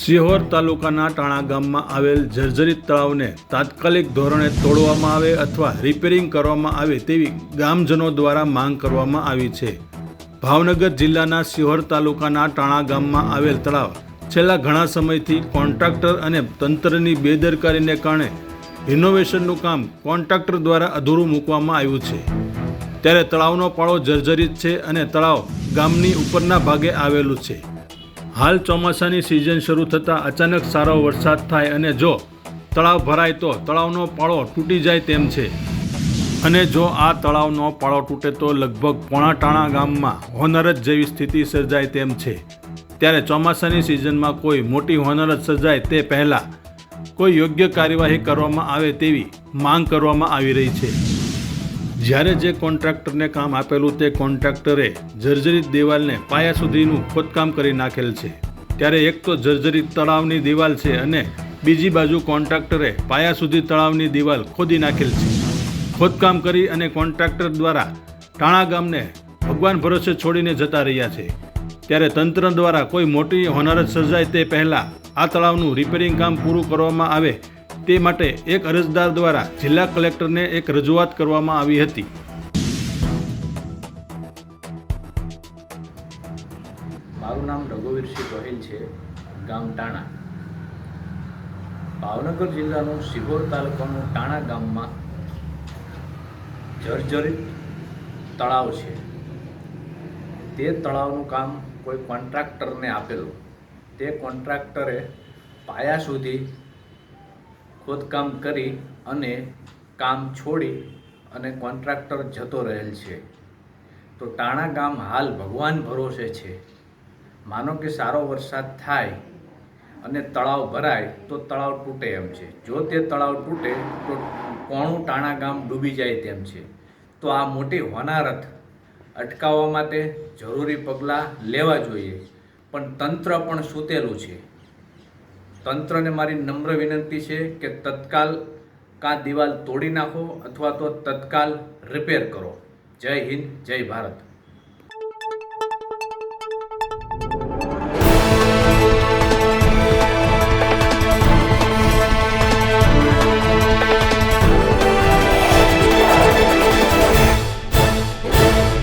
સિહોર તાલુકાના ટાણા ગામમાં આવેલ જર્જરિત તળાવને તાત્કાલિક ધોરણે તોડવામાં આવે અથવા રિપેરિંગ કરવામાં આવે તેવી ગામજનો દ્વારા માંગ કરવામાં આવી છે. ભાવનગર જિલ્લાના સિહોર તાલુકાના ટાણા ગામમાં આવેલ તળાવ છેલ્લા ઘણા સમયથી કોન્ટ્રાક્ટર અને તંત્રની બેદરકારીને કારણે રિનોવેશનનું કામ કોન્ટ્રાક્ટર દ્વારા અધૂરું મૂકવામાં આવ્યું છે. ત્યારે તળાવનો પાળો જર્જરિત છે અને તળાવ ગામની ઉપરના ભાગે આવેલું છે. હાલ ચોમાસાની સિઝન શરૂ થતાં અચાનક સારો વરસાદ થાય અને જો તળાવ ભરાય તો તળાવનો પાળો તૂટી જાય તેમ છે. અને જો આ તળાવનો પાળો તૂટે તો લગભગ પોણાટાણા ગામમાં હોનરત જેવી સ્થિતિ સર્જાય તેમ છે. ત્યારે ચોમાસાની સિઝનમાં કોઈ મોટી હોનરત સર્જાય તે પહેલાં કોઈ યોગ્ય કાર્યવાહી કરવામાં આવે તેવી માંગ કરવામાં આવી રહી છે. જ્યારે જે કોન્ટ્રાક્ટરને કામ આપેલું તે કોન્ટ્રાક્ટરે જર્જરિત દિવાલને પાયા સુધીનું ખોદકામ કરી નાખેલ છે. ત્યારે એક તો જર્જરિત તળાવની દિવાલ છે અને બીજી બાજુ કોન્ટ્રાક્ટરે પાયા સુધી તળાવની દિવાલ ખોદી નાખેલ છે. ખોદકામ કરી અને કોન્ટ્રાક્ટર દ્વારા ટાણા ગામને ભગવાન ભરોસે છોડીને જતા રહ્યા છે. ત્યારે તંત્ર દ્વારા કોઈ મોટી હોનારત સર્જાય તે પહેલાં આ તળાવનું રિપેરિંગ કામ પૂરું કરવામાં આવે તે માટે એક અરજદાર દ્વારા જિલ્લા કલેક્ટરને એક રજૂઆત કરવામાં આવી હતી. મારું નામ રઘુવીરસિંહ ગોહિલ છે, ગામ ટાણા. ભાવનગર જિલ્લાનું સિહોર તાલુકાનું ટાણા ગામમાં જર્જરિત તળાવ છે. તે તળાવનું કામ કોઈ કોન્ટ્રાક્ટરને આપેલું. તે કોન્ટ્રાક્ટરે પાયા સુધી ખોદકામ કરી અને કામ છોડી અને કોન્ટ્રાક્ટર જતો રહેલ છે. તો ટાણા ગામ હાલ ભગવાન ભરોસે છે. માનો કે સારો વરસાદ થાય અને તળાવ ભરાય તો તળાવ તૂટે એમ છે. જો તે તળાવ તૂટે તો કોણું ટાણા ગામ ડૂબી જાય તેમ છે. તો આ મોટી હોનારત અટકાવવા માટે જરૂરી પગલાં લેવા જોઈએ. પણ તંત્ર પણ સૂતેલું છે. તંત્રને મારી નમ્ર વિનંતી છે કે તત્કાલ કાં દિવાલ તોડી નાખો અથવા તો તત્કાલ રિપેર કરો. જય હિન્દ, જય ભારત.